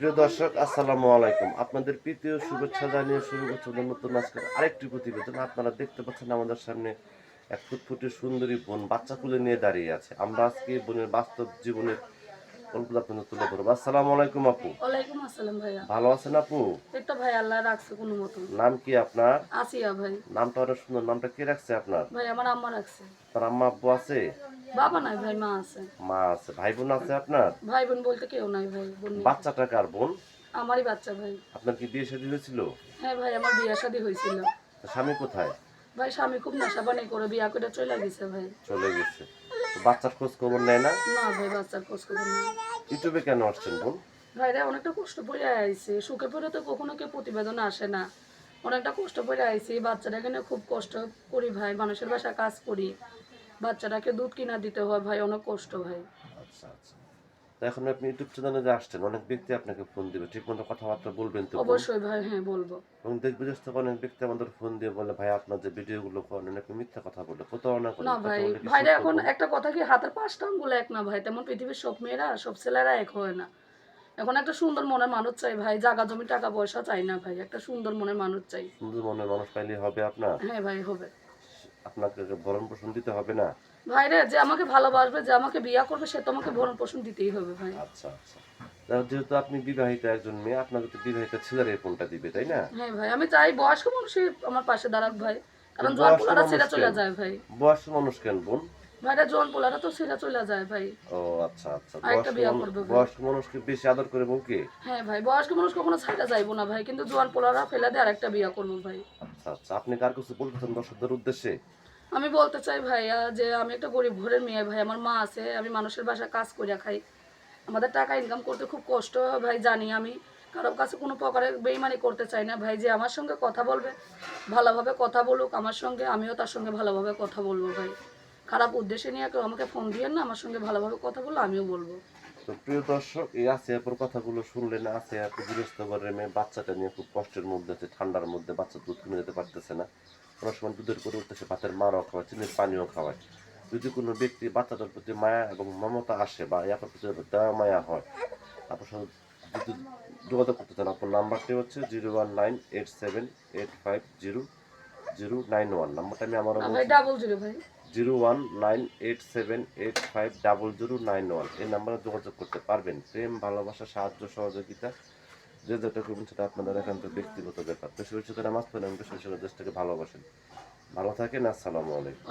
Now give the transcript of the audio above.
প্রিয় দর্শক, আসসালামু আলাইকুম। আপনাদের প্রীতীয় শুভেচ্ছা জানিয়ে শুরু করছে নতুন আজকের আরেকটি প্রতিবেদন। আপনারা দেখতে পাচ্ছেন আমাদের সামনে এক ফুটফুটে সুন্দরী বোন বাচ্চা কুলে নিয়ে দাঁড়িয়ে আছে। আমরা আজকে বনের বোনের বাস্তব জীবনের গল্পটা আপনাদের তুলে ধরবো। আসসালামু আলাইকুম আপু। ওয়ালাইকুম আসসালাম ভাইয়া। ভালো আছেন আপু? এই ভাই আল্লাহ রাখছে কোনো মতন নাম কি আপনার? আসিয়া ভাই। নামটা অনেক সুন্দর নামটা কে রাখছে আপনার? ভাই আমার আম্মা রাখছে। আপনার আম্মা আব্বু আছে? বাবা নাই ভাই মা আছে। মা আছে। ভাই বোন আছে আপনার? ভাই বোন বলতে কেউ নাই ভাই বোন বাচ্চাটা কার বোন? আমারই বাচ্চা ভাই। আপনার কি বিয়ে শাদী হয়েছিল? হ্যাঁ ভাই আমার বিয়ে শাদী হয়েছিল। স্বামী কোথায়? ভাই স্বামী খুব নেশা বানি করে বিয়া করে চলে গেছে ভাই। চলে গেছে। বাচ্চার খোঁজ খবর নেয় না? না ভাই বাচ্চার খোঁজ খবর না। ইউটিউবে কেন আসছেন বোন ভাইরা অনেকটা কষ্ট পড়ে আইছে। সুখে পড়ে তো কখনো কেউ প্রতিবেদন আসে না। অনেকটা কষ্ট পড়ে এই বাচ্চাটা কেন খুব কষ্ট করি ভাই। মানুষের বাসা কাজ করি। বাচ্চাটাকে দুধ কিনা দিতে হয় ভাই অনেক কষ্ট ভাই। আচ্ছা আচ্ছা। তো এখন আপনি ইউটিউব চ্যানেলে যে আসছেন অনেক ব্যক্তি আপনাকে ফোন দিবে। ঠিক মতো কথাবার্তা বলবেন তো অবশ্যই ভাই হ্যাঁ বলব। এবং বিদেশ থেকে অনেক ব্যক্তি আমাদের ফোন দিয়ে বলে ভাই আপনার যে ভিডিওগুলো করেন অনেক মিথ্যা কথা বলে প্রতারণা করে না ভাই ভাইরা এখন একটা কথা কি হাতের পাঁচটা আঙ্গুল এক না ভাই? তেমন পৃথিবীর সব মেয়েরা সব ছেলেরা এক হয় না। এখন একটা সুন্দর মনের মানুষ চাই ভাই জায়গা জমি টাকা পয়সা চাই না ভাই একটা সুন্দর মনের মানুষ চাই। সুন্দর মনের মানুষ পাইলে হবে আপনার। হ্যাঁ ভাই হবে। আপনাকে ভরণ পোষণ দিতে হবে না? ভাইরে যে আমাকে ভালোবাসবে যে আমাকে বিয়া করবে সে তো আমাকে ভরণ পোষণ দিতেই হবে ভাই। আচ্ছা আচ্ছা। যেহেতু আপনি বিবাহিত একজন মেয়ে আপনাকে তো বিবাহিত ছেলের এই ফোনটা দিবে তাই না? হ্যাঁ ভাই আমি চাই বয়স্ক মানুষই আমার পাশে দাঁড়াক ভাই। কারণ জোয়ান পোলারা ছেড়ে চলে যায় ভাই। বয়স্ক মানুষ কেন বোন? ভাইরা জোয়ান তো ছেড়ে চলে যায় ভাই। ও আচ্ছা আচ্ছা। বয়স্ক মানুষকে বেশি আদর করে বউকে হ্যাঁ ভাই বয়স্ক মানুষ কখনো ছাইটা যাইবো না ভাই। কিন্তু জোয়ান পোলারা ফেলে দিয়ে আরেকটা বিয়া করব ভাই। আচ্ছা আচ্ছা আপনি কার কিছু বলতেছেন দর্শকদের উদ্দেশ্যে? আমি বলতে চাই ভাইয়া যে আমি একটা গরিব ঘরের মেয়ে ভাই, আমার মা আছে, আমি মানুষের বাসায় কাজ করে খাই। আমাদের টাকা ইনকাম করতে খুব কষ্ট, ভাই জানি আমি। কারোর কাছে কোনো প্রকারের বেইমানি করতে চাই না ভাই, যে আমার সঙ্গে কথা বলবে, ভালোভাবে কথা বলুক আমার সঙ্গে, আমিও তার সঙ্গে ভালোভাবে কথা বলব ভাই। খারাপ উদ্দেশ্যে নিয়ে কেউ আমাকে ফোন দিয়ে না, আমার সঙ্গে ভালোভাবে কথা বললে আমিও বলব। তো প্রিয় দর্শক এই আসিয়াপুর কথাগুলো শুনলেন আসিয়াপুর গৃহস্থ ঘরের মেয়ে বাচ্চাটা নিয়ে খুব কষ্টের মধ্যে আছে ঠান্ডার মধ্যে বাচ্চা দুধ কিনে যেতে পারতেছে না। কোনো সময় দুধের করে উঠতেছে ভাতের মারও খাওয়ায় চিনির পানিও খাওয়ায়। যদি কোনো ব্যক্তি বাচ্চাটার প্রতি মায়া এবং মমতা আসে বা ইয়ার প্রতি দয়া মায়া হয় আপনার সাথে যদি যোগাযোগ করতে চান আপনার নাম্বারটি হচ্ছে zero one nine eight seven eight five zero zero nine one. নাম্বারটা আমি ডাবল জিরো ভাই। Zero one nine eight seven eight five double zero nine one. এই নাম্বারে যোগাযোগ করতে পারবেন। প্রেম, ভালোবাসা, সাহায্য, সহযোগিতা, যে যেটা করবেন সেটা আপনাদের একান্ত ব্যক্তিগত ব্যাপার। তো বেশি নামাজ মাছ আমাকে করে দেশটাকে ভালোবাসেন। ভালো থাকেন, আসসালামু আলাইকুম।